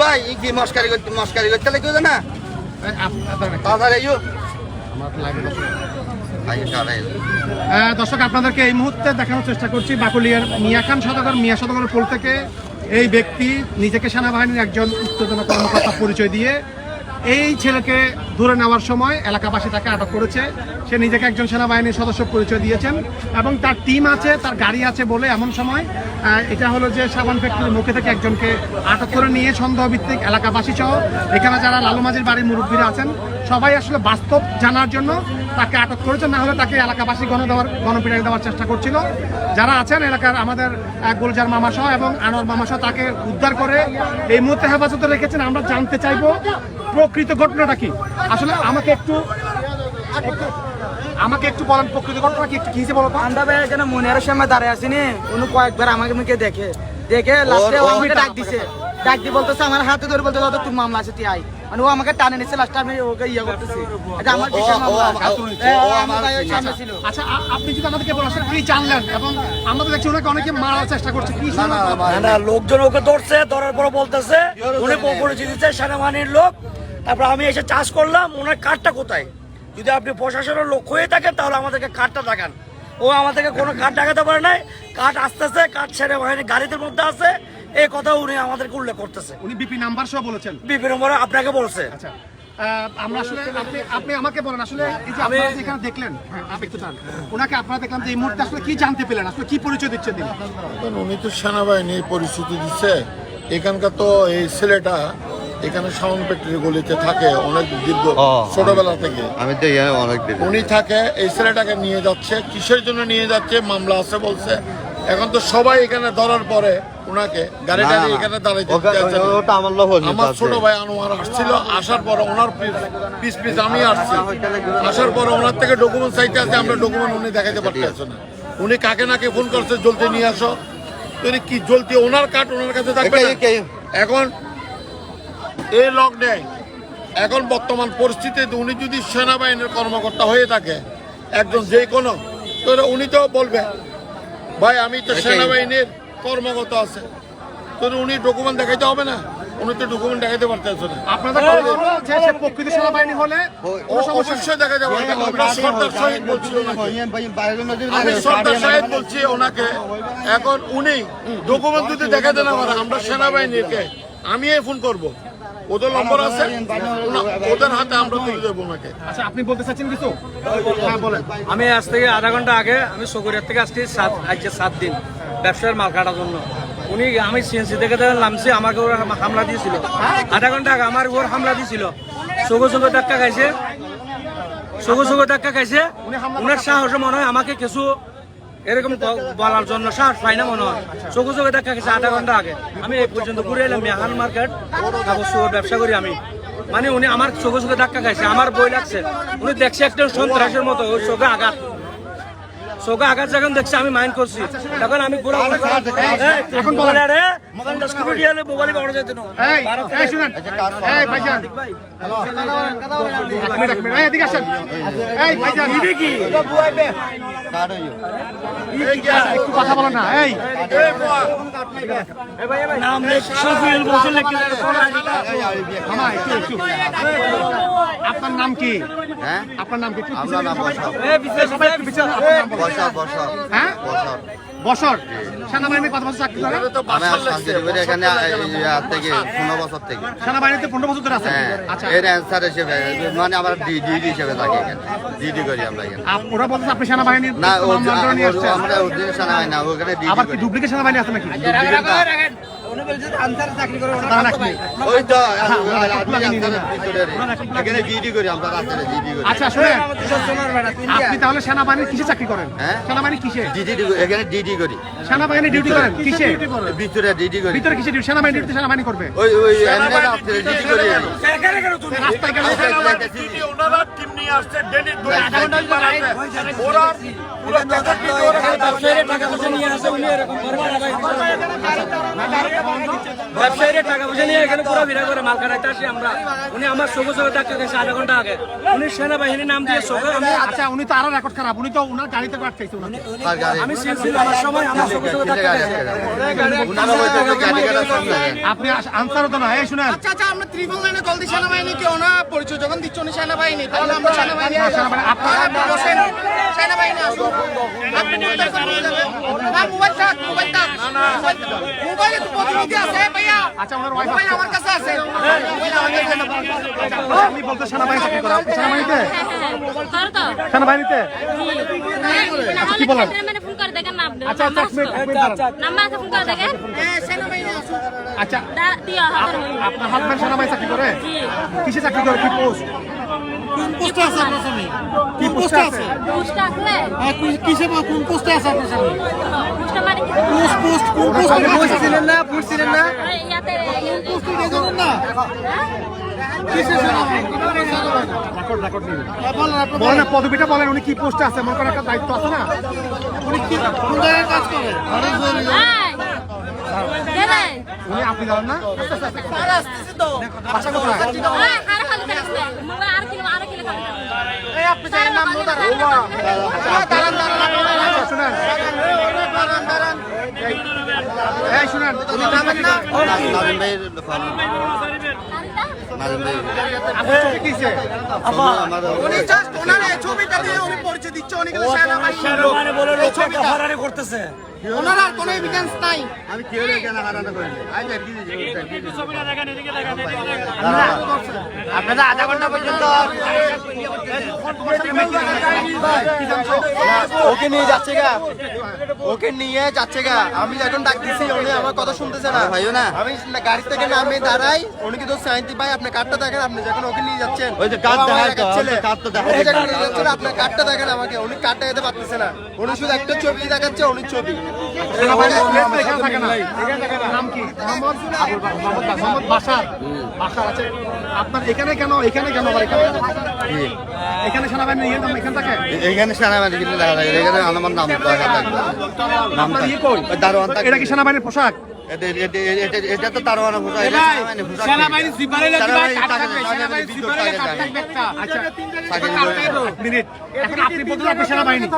ভাই মস্কারি করতে মস্কারি করতে লাগে না দর্শক, আপনাদেরকে এই মুহূর্তে দেখানোর চেষ্টা করছি বাকুলিয়ার মিয়াখান সদাগর। মিয়া সদাগর পোল থেকে এই ব্যক্তি নিজেকে সেনাবাহিনীর একজন উত্তেজনা কর্মকর্তা পরিচয় দিয়ে এই ছেলেকে ধরে নেওয়ার সময় এলাকাবাসী তাকে আটক করেছে। সে নিজেকে একজন সেনাবাহিনীর সদস্য পরিচয় দিয়েছেন এবং তার টিম আছে, তার গাড়ি আছে বলে এমন সময় এটা হলো যে সাবান ফ্যাক্টরির মুখে থেকে একজনকে আটক করে নিয়ে সন্দেহভিত্তিক এলাকাবাসী সহ, এখানে যারা লালুমাজির বাড়ির মুরব্বীরা আছেন, সবাই আসলে বাস্তব জানার জন্য তাকে আটক করেছে না হলে তাকে এলাকাবাসী গণ দেওয়ার গণপিটাই দেওয়ার চেষ্টা করছিল। যারা আছেন এলাকার আমাদের গুলজার মামা সহ এবং আনোয়ার মামা সহ তাকে উদ্ধার করে এই মুহূর্তে হেফাজতে রেখেছেন। আমরা জানতে চাইব প্রকৃত ঘটনাটা কি? আসলে আমাকে একটু একটু- আমাকে একটু বলেন প্রকৃত ঘটনা কি একটু কি হয়েছে বলো? আন্দা ভাই এখানে মনের সামনে দাঁড়িয়ে আসিনি উনি কয়েকবার আমাকে মুখে দেখে দেখে লাস্টে আমাকে ডাক দিছে। ডাক দিয়ে বলতেছে আমার হাতে ধরে বলতে তোর মামলা আছে তুই আই মানে ও আমাকে টানে নিচ্ছে লাস্টে আমি ওকে ইয়ে করতেছি। এটা আমার সামনে ছিল। আচ্ছা আপনি যদি আমাদেরকে বলেন কি জানলেন? এবং আমরা দেখছি ওনাকে অনেকে মারার চেষ্টা করছে কি না না লোকজন ওকে ধরছে ধরার পর বলতেছে উনি পরিচিত দিচ্ছে সেনাবাহিনীর লোক। তারপর আমি এসে চাষ করলাম ওনার কার্ডটা কোথায়? যদি আপনি প্রশাসনের লোক হয়ে থাকেন তাহলে আমাদেরকে কার্ডটা দেখান। ও আমাদেরকে কোনো কার্ড দেখাতে পারে নাই। কার্ড আসতেছে কার্ড সেনাবাহিনী গাড়িতে মধ্যে আছে। এই কথা উনি আমাদেরকে উল্লেখ করতেছে। উনি বিপি নাম্বার সহ বলেছেন। বিভিন্ন নম্বরে আপনাকে বলছে। আচ্ছা আহ, আমরা আসলে আপনি আপনি আমাকে বলেন আসলে এই যে আপনারা যে এখানে দেখলেন হ্যাঁ, আপনি একটু যান। ওনাকে আপনারা দেখলাম যে এই মুহূর্তে আসলে কি জানতে পেলেন আসলে কি পরিচয় দিচ্ছেন তিনি? উনি তো সেনাবাহিনীর পরিস্থিতি দিচ্ছে এখানকার তো এই ছেলেটা এখানে সাউন্ড ফ্যাক্টরি গলিতে থাকে অনেক দীর্ঘ ছোটবেলা থেকে। আমি তো অনেক উনি থাকে এই ছেলেটাকে নিয়ে যাচ্ছে কিসের জন্য নিয়ে যাচ্ছে মামলা আছে বলছে। এখন তো সবাই এখানে ধরার পরে ওনাকে গাড়ি না। এখানে দাঁড়াইতে। ওটা আমার লোক আমার ছোট ভাই আনোয়ার আসছিল আসার পরে ওনার পিস পিস আমি আসছি। আসার পরে ওনার থেকে ডকুমেন্ট চাইতে আছে আমরা ডকুমেন্ট উনি দেখাতে পারতেছে না। উনি কাকে নাকে ফোন করছে জলদি নিয়ে আসো। তো উনি কি জলদি ওনার কার্ড ওনার কাছে থাকবে এখন এই লক নেই। এখন বর্তমান পরিস্থিতিতে উনি যদি সেনাবাহিনীর কর্মকর্তা হয়ে থাকে একজন যে কোনো তো উনি তো বলবে ভাই আমি তো সেনাবাহিনীর কর্মকর্তা আছে তো উনি ডকুমেন্ট দেখাইতে হবে না উনি তো ডকুমেন্ট দেখাইতে পারতেছে না আপনাদের কথা হলো যে সে প্রকৃত হলে কোনো সমস্যা নেই। অবশ্যই দেখা যাবে আমরা সর্দার শহীদ বলছি আমি সর্দার সাহেব বলছি ওনাকে এখন উনি ডকুমেন্ট যদি দেখাতে না পারে আমরা সেনাবাহিনীকে আমি ফোন করব ওদের নম্বর আছে ওদের হাতে আমরা তুলে দেবো ওনাকে আচ্ছা আপনি বলতে চাচ্ছেন কিছু হ্যাঁ বলেন আমি আজ থেকে আধা ঘণ্টা আগে আমি সকুরিয়ার থেকে আসছি সাত আজকে সাত দিন ব্যবসার মাল কাটার জন্য। উনি আমি সিএনসি থেকে নামছি, আমাকে ওরা হামলা দিয়েছিল। আধা ঘণ্টা আগে আমার উপর হামলা দিয়েছিল। সগো সগো ধাক্কা খাইছে। সগো সগো ধাক্কা খাইছে। উনার সাহস মনে হয় আমাকে কিছু এরকম বলার জন্য সাহস পাই না মনে হয়। চোখে চোখে দেখা গেছে আধা ঘণ্টা আগে। আমি এই পর্যন্ত ঘুরে এলাম, মেহান মার্কেট শুয়োর ব্যবসা করি আমি। মানে উনি আমার চোখে চোখে ধাক্কা খাইছে, আমার বই লাগছে। উনি দেখছে একটা সন্ত্রাসের মতো ওই চোখে আঘাত। চোখে আঘাত যখন দেখছে আমি মাইন্ড করছি। তখন আমি পুরো বলে না এই। নাম আপনার নাম কি? হ্যাঁ? আপনার নাম কি? আপনার নাম হ্যাঁ বছর সেনাবাহিনী কত বছর চাকরি করে? আমি বাসার আর লাগছে শান্তিপুরে এখানে থেকে পনেরো বছর থেকে। সেনাবাহিনীতে পনেরো বছর ধরে আছে? হ্যাঁ আচ্ছা। এর অ্যান্সার হিসেবে মানে আমরা ডিডি হিসেবে থাকি এখানে। ডিডি করি আমরা এখানে। ওরা বলছে আপনি সেনাবাহিনীর না আমরা ওদের সাথে না ওখানে আবার কি ডুপ্লিকেট সেনাবাহিনী আছে নাকি? ডিডি ডিডি আচ্ছা তুই আপনি তাহলে সেনাবাহিনীর কিসে চাকরি করেন? হ্যাঁ? সেনাবাহিনী কিসে? ডিডি এখানে ডিডি করি। সেনাবাহিনী ডিউটি করেন? কিসে? ভিতরে ডিডি করি। ভিতরে কিসে ডিউটি? সেনাবাহিনী ডিউটি সেনাবাহিনী করবে? ওই ওই ডিডি করি রাস্তায় গেলে দিদি ওনারা টিম নিয়ে আসছে ডেলি দুই ঘণ্টা ওরা পুরো টাকা টাকা নিয়ে আসে উনি এরকম করবে না ভাই ব্যবসায়ীরা টাকা পয়সা নিয়ে এখানে পুরো ভিড়া করে মাল কাটাইতে আসি আমরা। উনি আমার সবুজ ডাক্তার গেছে আধা ঘণ্টা আগে। উনি সেনাবাহিনীর নাম দিয়ে সকাল আমি আচ্ছা উনি তো আরও রেকর্ড খারাপ উনি তো উনার গাড়িতে আটকাইছে আমি সিএনসি আমার সময় আমার ডাক্তার আপনি আনসার তো না এই শুনেন। আচ্ছা আচ্ছা আমরা ত্রিপল লাইনে কল দিই সেনাবাহিনী কেউ না পরিচয় যখন দিচ্ছ উনি সেনাবাহিনী তাহলে আমরা সেনাবাহিনী বসেন। সেনাবাহিনী আসুন। আপনি সেনাবাহিনীতে কর। তো। সেনাবাহিনীতে? কি বলেন? আচ্ছা আচ্ছা হ্যাঁ আচ্ছা। আপনার হাজবেন্ড সেনাবাহিনী চাকরি করে? কিসে চাকরি করে? কি পোস্ট কি পোস্টে আছে কি পোস্টে আছে? পোস্টে কিসে কোন পোস্টে আছে আপনার স্বামী পোস্টে মানে পোস্ট কোন পোস্টে পোস্ট ছিলেন না পোস্ট ছিলেন না? নিন। বলেন পদবিটা বলেন উনি কি পোস্টে আছে? মনে করেন একটা দায়িত্ব আছে না? উনি কি কোন জায়গায় কাজ করে? গেলে উনি আপনি জানেন না? ছবিটা দিয়ে উনি পরিচয় দিচ্ছে কাফারানি করতেছে। ওনার আর কোনো এভিডেন্স নাই। আমি কেউ কেন হারানো করিনি আজ কি আপনারা আধা ঘণ্টা পর্যন্ত ওকে নিয়ে যাচ্ছে গা। ওকে নিয়ে যাচ্ছে গা। আমি এখন ডাক দিছি উনি আমার কথা শুনতেছে না। ভাইও না। আমি গাড়ি থেকে নামে দাঁড়াই উনি কিন্তু সাইন্তি ভাই আপনি কার্ডটা দেখেন আপনি যখন ওকে নিয়ে যাচ্ছেন। ওই যে কার্ড তো, ছেলে। কার্ড তো যখন আপনার কার্ডটা দেখেন আমাকে। উনি কার্ডটা দিতে পারতেছে না। উনি শুধু একটা ছবি দেখাচ্ছে উনি ছবি। আপনার এখানে কেন এখানে কেন আবার এখানে এখানে সেনাবাহিনী এখানে থাকে এখানে সেনাবাহিনী কিন্তু দেখা যায় এখানে আমার নাম দেখা থাকে ইয়ে কই? দারোয়ান এটা কি সেনাবাহিনীর পোশাক? এটা- এটা- সেনাবাহিনী। আচ্ছা মিনিট। এখন আপনি বলতে আপনি সেনাবাহিনী।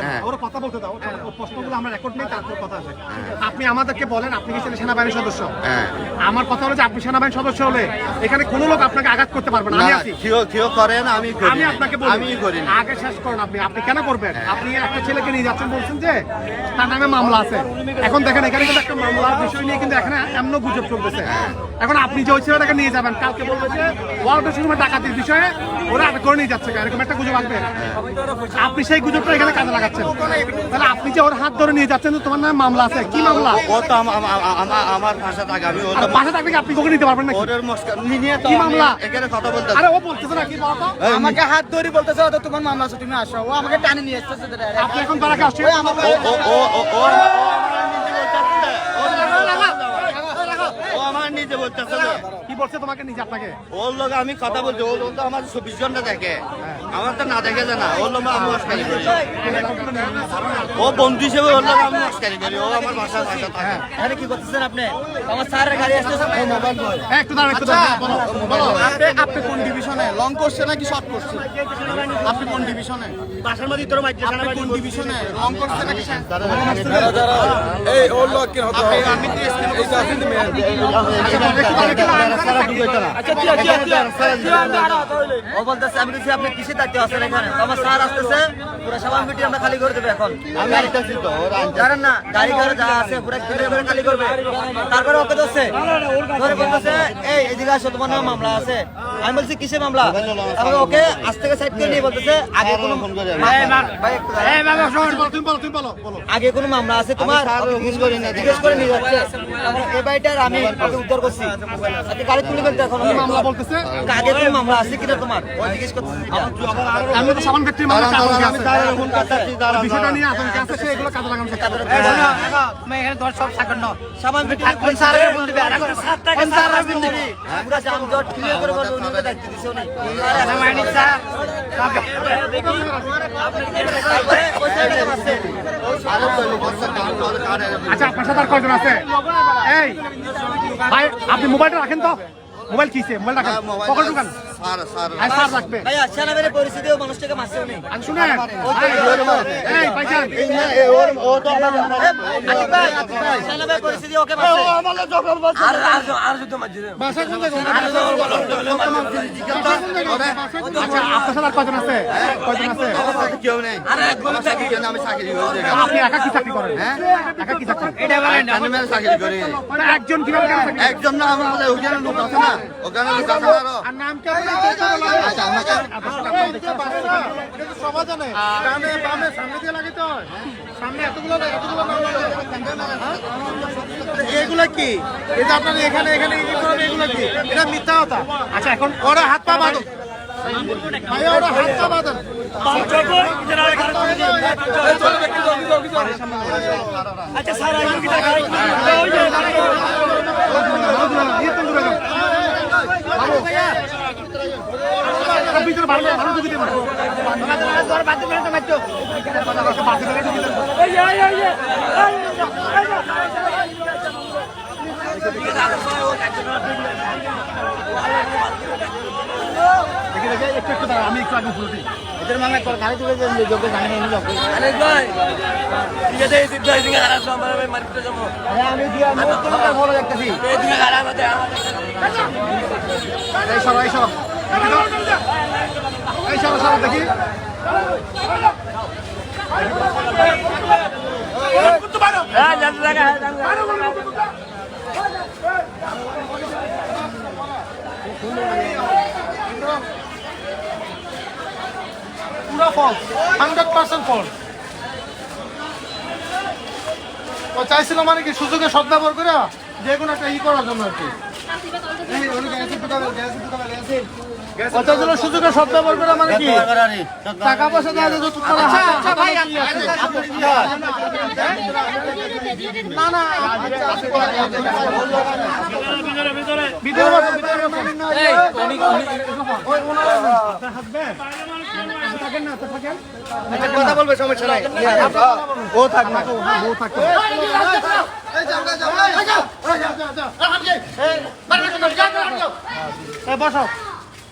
হ্যাঁ। ওর কথা বলতে দাও প্রশ্নগুলো আমরা রেকর্ড নেই তারপর কথা আছে। আপনি আমাদেরকে বলেন আপনি কি সেনাবাহিনীর সদস্য? হ্যাঁ। আমার কথা হলো যে আপনি সেনাবাহিনীর সদস্য হলে এখানে কোনো লোক আপনাকে আঘাত করতে পারবে না। আমি আছি। কেউ কেউ করেন আমি করি আমি আপনাকে বলি। আমি করি না। আগে শেষ করুন আপনি। আপনি কেন করবেন? আপনি একটা ছেলেকে নিয়ে যাচ্ছেন বলছেন যে তার নামে মামলা আছে। এখন দেখেন এখানে কিন্তু একটা মামলার বিষয় নিয়ে কিন্তু এখানে এমন গুজব চলতেছে এখন আপনি যে ওই ছেলেটাকে নিয়ে যাবেন কালকে বলবে যে ডাকাতির বিষয়ে ওরা আটক করে নিয়ে যাচ্ছে এরকম একটা গুজব আসবে আপনি সেই গুজবটা এখানে কাজে লাগাচ্ছেন তাহলে আপনি যে ওর হাত ধরে নিয়ে যাচ্ছেন তোমার নামে মামলা আছে কি মামলা ও তো আম- আম- আম- আমার আমার ভাষা থাকে আমি ও তো বাসা থাকলে কি আপনি কখন নিতে পারবেন না ওদের মস্কা নিয়ে তো কি মামলা? এখানে কথা বলতে আরে ও বলতেছে না কি বলতো আমাকে হাত ধরে বলতেছে "ও তো তোমার মামলা আছে তুমি আসো ও আমাকে টানে নিয়ে direct। আপনি এখন তারা আসছে ও ও ও ও ও ও আমার নিজে বলতেছে কি বলছে তোমাকে নিজে আপনাকে? ওর লোক আমি কথা বলছি ওর লোক তো আমার চব্বিশ ঘণ্টা দেখে। আমার তো না দেখে জানা ওর লোক আমি মস্কারি করি। ও বন্ধু হিসেবে ওর লোক আমি মস্কারি করি ও আমার ভাষা ভাষা থাকে। এখানে কি করতেছেন আপনি? আমার স্যারের গাড়ি আসতেছে মোবাইল বয়। হ্যাঁ, একটু দাঁড়ান একটু দাঁড়ান বলো বলো। আপনি আপনি কোন ডিভিশনে? লং করছে নাকি শর্ট করছে? আপনি কোন ডিভিশনে? বাসার মধ্যে তোর মাইজে আপনি কোন ডিভিশনে? লং করছে নাকি short? এই ওর লোক কেন আপনি আমি তো এসকে ও বলতেছে আমি কিছু আপনি কিসে দায়িত্ব আছেন এখানে আমার স্যার আসতেছে পুরো সবার মিটিং আমরা খালি করে দেবো এখন আমি আইতাছি তো ওর আনতে জানেন না গাড়ি ঘরে যা আছে পুরো কিনে খালি করবে তারপরে ওকে ধরছে ধরে বলতেছে এই এদিকে আসো তোমার? নামে মামলা আছে আমি বলছি কিসে মামলা তারপরে ওকে আজ থেকে সাইড করে নিয়ে বলতেছে আগে কোনো আগে মামলা আছে তোমার জিজ্ঞেস করে নিয়ে যাচ্ছে। এই বাড়িটার আমি উদ্ধার করছি আজকে গাড়ি তুলে ফেলতে এখন আমি মামলা বলতেছে আগে কোনো মামলা আছে কিনা তোমার? ওই জিজ্ঞেস করতেছি। আমি তো সাবান ফ্যাক্টরি মামলা আমি করতেছি দাঁড়ান, বিষয়টা নিয়ে আতঙ্ক আছে সে এগুলো কাজে লাগানো চেষ্টা করবে সাবান পেটি কোন স্যারের ফোন দিবে। কোন স্যারের ফোন দিবি। পুরো জামজট ক্লিয়ার করে বলব উনি ওকে দায়িত্ব দিছে স্যার। ওই আরে তো কান করে কানে আচ্ছা আপনার সাথে আর কয়জন আছে? এই ভাই আপনি মোবাইলটা রাখেন তো। মোবাইল কিসে মোবাইল রাখেন। পকেট ঢুকান। আছে? আছে? কেউ নেই। আমি চাকরি আপনি একা কি চাকরি করেন? হ্যাঁ? একা কি চাকরি এটা বলেন আমি মেরে চাকরি করি একজন কীভাবে? একদম না আমাদের ওখানে লোক আছে না? ওখানে লোক আছে আর। নাম কি আচ্ছা হয় এগুলো কি এই যে আপনার এখানে এখানে এগুলো কি এটা মিথ্যা কথা আচ্ছা এখন ওরা হাত পা বাঁধো ভাইয়া ওরা হাত পা আচ্ছা স্যার আমি একটু আগে এই দিকে খারাপ আমার ভাই যাব আমি দিয়া আমি ভালো দেখতেছি এই দিকে খারাপ সরো এই সরো সরো দেখি। পুরো হান্ড্রেড পার্সেন্ট ফলস ও চাইছিল মানে কি সুযোগে সদ্ব্যবহার করে যে কোনো একটা ই করার জন্য আর কি। ও চাইছিল সুযোগে সদ্ব্যবহার করে মানে কি টাকা পয়সা দেওয়া যায় আচ্ছা আচ্ছা ভাই হয়? না না ভিতরে ভিতরে না কথা বলবে সমস্যা নাই ও থাক না ও থাক বসো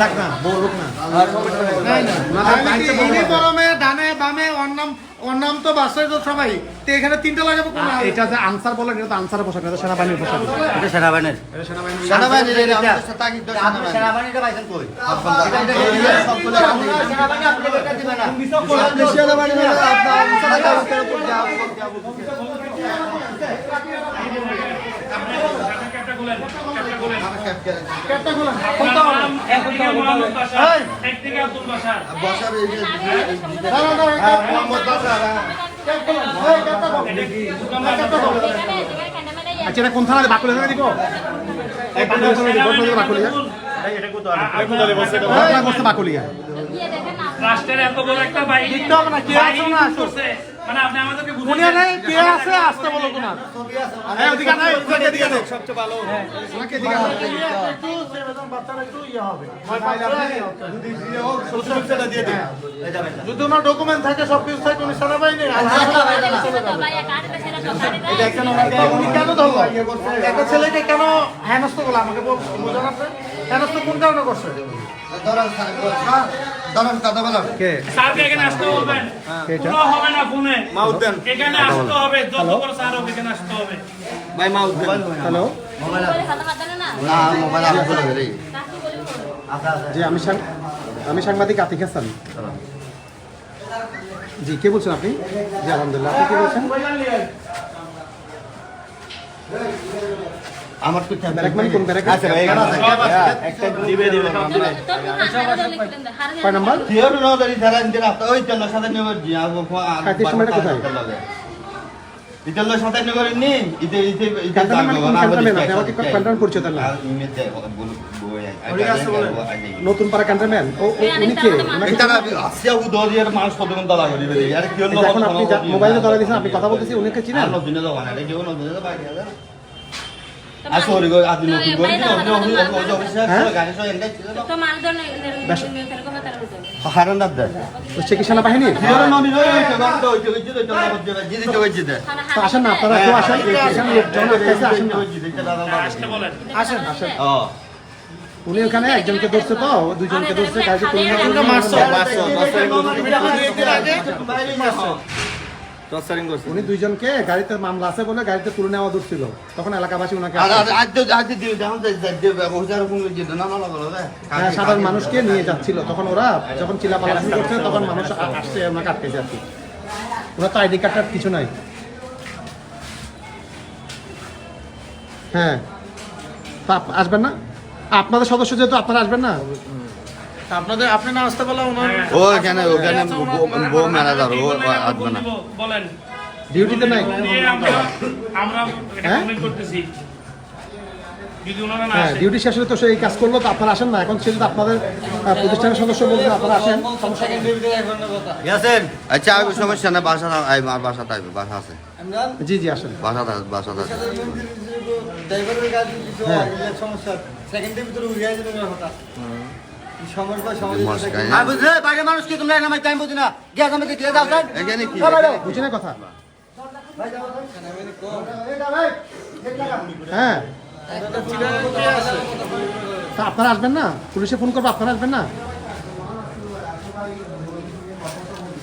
থাক না বলুক না গরমে ডানে বামে ওর নাম ওর নাম তো বাসায় তো সবাই তো এখানে তিনটা লাগাবো কোন এটা যে আনসার বলে এটা তো আনসারের পোশাক এটা সেনাবাহিনীর পোশাক এটা সেনাবাহিনীর সেনাবাহিনীর এটা আমাদের সাথে তাগিদ ধরে সেনাবাহিনী সেনাবাহিনীটা পাইছেন কই সেনাবাহিনী আপনি এটা দিবেন না সেনাবাহিনী আপনার আচ্ছা এটা কোন বাকুলে থানা দিব? বাকুলে থানা দিব? বাকুলিয়া? বাকুলিয়া। রাষ্ট্রের এত বড় একটা দেখতে হবে না কে আছে না আসো করছে। মানে আপনি আমাদেরকে বুঝে নেই কে আছে আসতে বলো তোমার এই ওদিকে নাই ওদিকে দিকে নেই সবচেয়ে ভালো হ্যাঁ ওনাকে দিকে একটু বাচ্চারা একটু ইয়ে হবে ভয় পাইলে আপনি যদি ওনার ডকুমেন্ট থাকে সব কিছু থাকে উনি উনি কেন ধরলো একটা ছেলেকে কেন হেনস্থ করল আমাকে বোঝান আপনি হেনস্থ কোন কারণে করছে ধরেন ধরেন কথা বলেন। কে? স্যারকে এখানে আসতে বলবেন কোনো হবে না ফোনে। এখানে আসতে হবে। যত বড় স্যার হোক এখানে আসতে হবে। ভাই মা উঠবেন হ্যালো? না? মোবাইল আমি বলে গেলি জি আমি সাং- আমি সাংবাদিক আতিক হাসান। জি কে বলছেন আপনি? জি আলহামদুলিল্লাহ। আপনি কে বলছেন? আমার তো নতুন পাড়া ক্যান্টনম্যান ও ও- উনি কে? মানুষ কত কোন করি মোবাইলে ধরা দিয়েছেন আপনি কথা বলতেছি উনিকে চিনেন? নতুন না আসেন না আপনারা কেউ আসেন আসেন আসেন উনি ওখানে একজনকে ধরছে তো দুজনকে ধরছে গাড়িতে তুলে উনি দুইজনকে গাড়িতে মামলা আছে বলে গাড়িতে তুলে নেওয়া ধরছিল তখন এলাকাবাসী ওনাকে রে হ্যাঁ, সাধারণ মানুষকে নিয়ে যাচ্ছিল। তখন ওরা যখন চিলাপালা শুরু করছে তখন মানুষ আসছে ওনাকে আটকেছে আর কি। ওরা তো আইডি কার্ডটার কিছু নাই। হ্যাঁ। তা আপ- আসবেন না? আপনাদের সদস্য যেহেতু আপনারা আসবেন না? আপনাদের আপনি না আসতে বলা ওনার ও এখানে ওখানে বো মেলা দাও ও আসবে না। বলেন। ডিউটিতে নাই? আমরা হ্যাঁ? কমেন্ট করতেছি। যদি ওনারা না হ্যাঁ ডিউটি শেষ হলে তো সেই কাজ করল তো আপনারা আসেন না। এখন সেটা তো আপনাদের প্রতিষ্ঠানের সদস্য বলতে আপনারা আসেন। গেছেন আচ্ছা আমি সমস্যা না বাসা না আই আমার বাসা থাকবে বাসা আছে। জি জি আসেন। বাসা থাকবে বাসা থাকবে ড্রাইভারের কিছু হ্যাঁ। সমস্যা সেকেন্ডের ভিতরে উড়িয়ে যাবে কথা হ্যাঁ। আপনারা আসবেন না? পুলিশে ফোন করব আপনারা আসবেন না?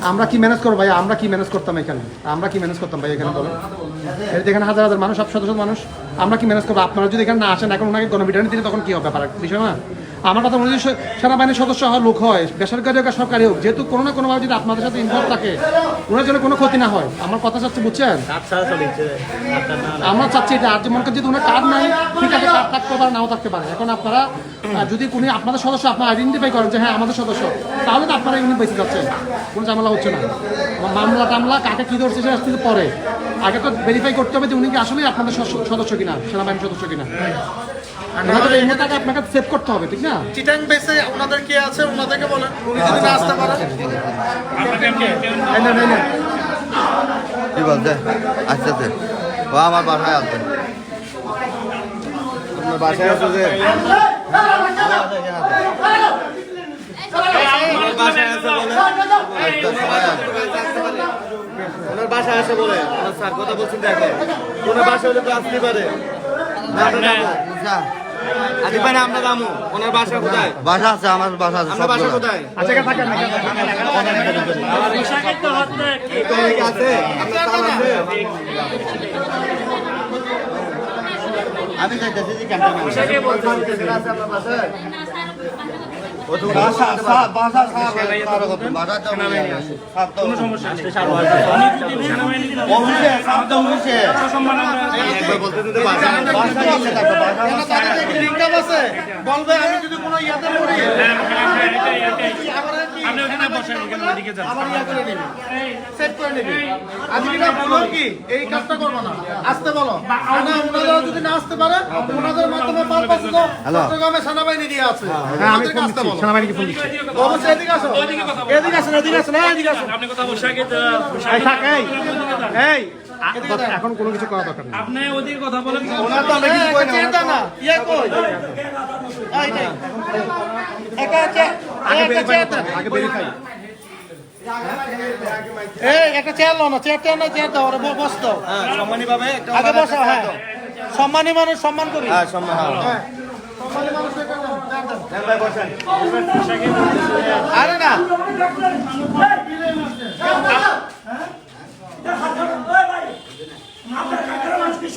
আমরা কি ম্যানেজ করব ভাই? আমরা কি ম্যানেজ করতাম এখানে? আমরা কি ম্যানেজ করতাম ভাই এখানে বলো? এখানে হাজার হাজার মানুষ সব শত শত মানুষ আমরা কি ম্যানেজ করব? আপনারা যদি এখানে না আসেন এখন ওনাকে গণবিটানি দিলে তখন কি হবে? ব্যাপার বিষয় না? আমার কথা মনে হয় সেনাবাহিনীর সদস্য হওয়ার লোক হয় বেসরকারি হোক আর সরকারি হোক যেহেতু কোনো না কোনোভাবে যদি আপনাদের সাথে ইনভলভ থাকে ওনার জন্য কোনো ক্ষতি না হয়। আমার কথা চাচ্ছি বুঝছেন? আমরা চাচ্ছি এটা আর যে মনে করেন যদি ওনার কার্ড নাই ঠিক আছে কার্ড থাকতে পারে নাও থাকতে পারে। এখন আপনারা যদি কোনো আপনাদের সদস্য আপনারা আইডেন্টিফাই করেন যে হ্যাঁ আমাদের সদস্য তাহলে তো আপনারা ইউনিট বেঁচে যাচ্ছেন। কোনো ঝামেলা হচ্ছে না। মামলা টামলা কাকে কী ধরছে সেটা আসতে পরে। আগে তো ভেরিফাই করতে হবে যে উনি কি আসলেই আপনাদের সদস্য- সদস্য কিনা সেনাবাহিনীর সদস্য কিনা। ওনাদের এই মুহূর্তে আপনাকে সেভ করতে হবে ঠিক না? চিটাং বেসে ওনাদের কে আছে? ওনাদেরকে বলেন। উনি যদি না আসতে এই নেন, এই নেন। কি বলছে? আচ্ছা আচ্ছা ও আমার বাসায় আসবে আপনার বাসায় আছে যে? ওনার বাসা আছে বলে। ওনার স্যার কথা বলছেন দেখে। ওনার বাসা হলে তো আসতে পারে। আদি পারে আমরা দামু ওনার বাসা কোথায়? বাসা আছে আমার বাসা আছে আপনার বাসা কোথায়? আচ্ছা থাকেন আমি যাইতেছি যে ক্যান্টনমেন্ট। বলবে আমি যদি কোনো ইয়াতে আপনি ওখানে বসেন ওখানে ওদিকে যান। আবার ইয়া করে নিবি সেট করে নিবি আজকে না বলো কি? এই কাজটা করব না। আসতে বলো। না ওনারা যদি না আসতে পারে ওনাদের মাধ্যমে পারপাস তো চট্টগ্রামে সেনাবাহিনী দিয়ে আছে। হ্যাঁ আমি আসতে বলো। সেনাবাহিনীকে ফোন দিচ্ছি। অবশ্যই এদিকে আসো। এদিকে আসেন এদিকে আসেন হ্যাঁ, এদিকে আসেন। আপনি কথা বসে আগে এই থাক এই। এই। এখন কোনো কিছু করা দরকার নেই। আপনি ওদিকে কথা বলেন। ওনার তো আমরা কিছু কই না চিন্তা না ইয়ে কই? এইটাই একা চেয়ার একটা চেয়ার আগে ভেরিফাই এই একটা চেয়ার লো না চেয়ার চেয়ার না চেয়ার দাও ওরা বস দাও সম্মানী পাবে একটা আগে বসো হ্যাঁ। সম্মানী মানুষ সম্মান করি। হ্যাঁ সম্মান হ্যাঁ। সম্মানী মানুষ আরে না।